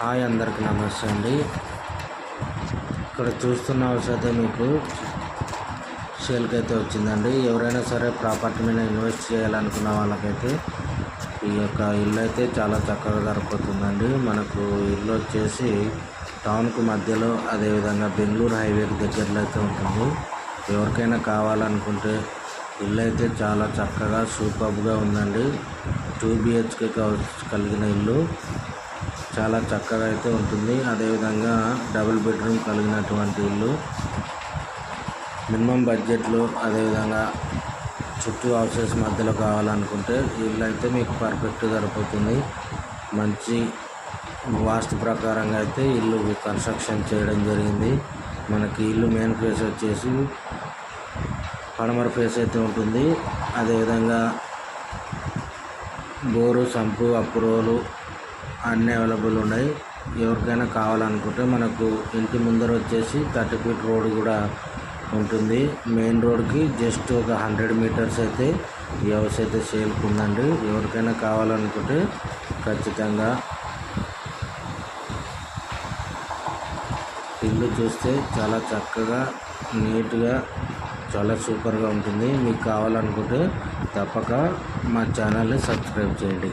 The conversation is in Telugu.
హాయ్ అందరికి నమస్తే అండి. ఇక్కడ చూస్తున్న హౌస్ అయితే మీకు సేల్కి అయితే వచ్చిందండి. ఎవరైనా సరే ప్రాపర్టీ మీద ఇన్వెస్ట్ చేయాలనుకున్న వాళ్ళకైతే ఈ యొక్క ఇల్లు అయితే చాలా చక్కగా దొరుకుతుందండి మనకు ఇల్లు వచ్చేసి టౌన్కు మధ్యలో అదేవిధంగా బెంగళూరు హైవేకి దగ్గరలో అయితే ఉంటుంది. ఎవరికైనా కావాలనుకుంటే ఇల్లు అయితే చాలా చక్కగా సూపర్గా ఉందండి. టూ బిహెచ్కే కలిగిన ఇల్లు. చాలా చక్కగా అయితే ఉంటుంది. అదేవిధంగా డబుల్ బెడ్రూమ్ కలిగినటువంటి ఇల్లు. మినిమం బడ్జెట్లో అదేవిధంగా చుట్టూ హౌసెస్ మధ్యలో కావాలనుకుంటే ఇల్లు అయితే మీకు పర్ఫెక్ట్ సరిపోతుంది. మంచి వాస్తు ప్రకారంగా అయితే ఇల్లు కన్స్ట్రక్షన్ చేయడం జరిగింది. మనకి ఇల్లు మెయిన్ ఫేస్ వచ్చేసి పడమర ఫేస్ అయితే ఉంటుంది. అదేవిధంగా బోరు సంపు అప్రోలు అన్నీ అవైలబుల్ ఉన్నాయి. ఎవరికైనా కావాలనుకుంటే మనకు ఇంటి ముందర వచ్చేసి థర్టీ ఫీట్ రోడ్ కూడా ఉంటుంది. మెయిన్ రోడ్కి జస్ట్ ఒక హండ్రెడ్ మీటర్స్ అయితే ఈ హౌస్ అయితే సేల్కి ఉందండి. ఎవరికైనా కావాలనుకుంటే ఖచ్చితంగా ఇల్లు చూస్తే చాలా చక్కగా నీట్గా చాలా సూపర్గా ఉంటుంది. మీకు కావాలనుకుంటే తప్పక మా ఛానల్ని సబ్స్క్రైబ్ చేయండి.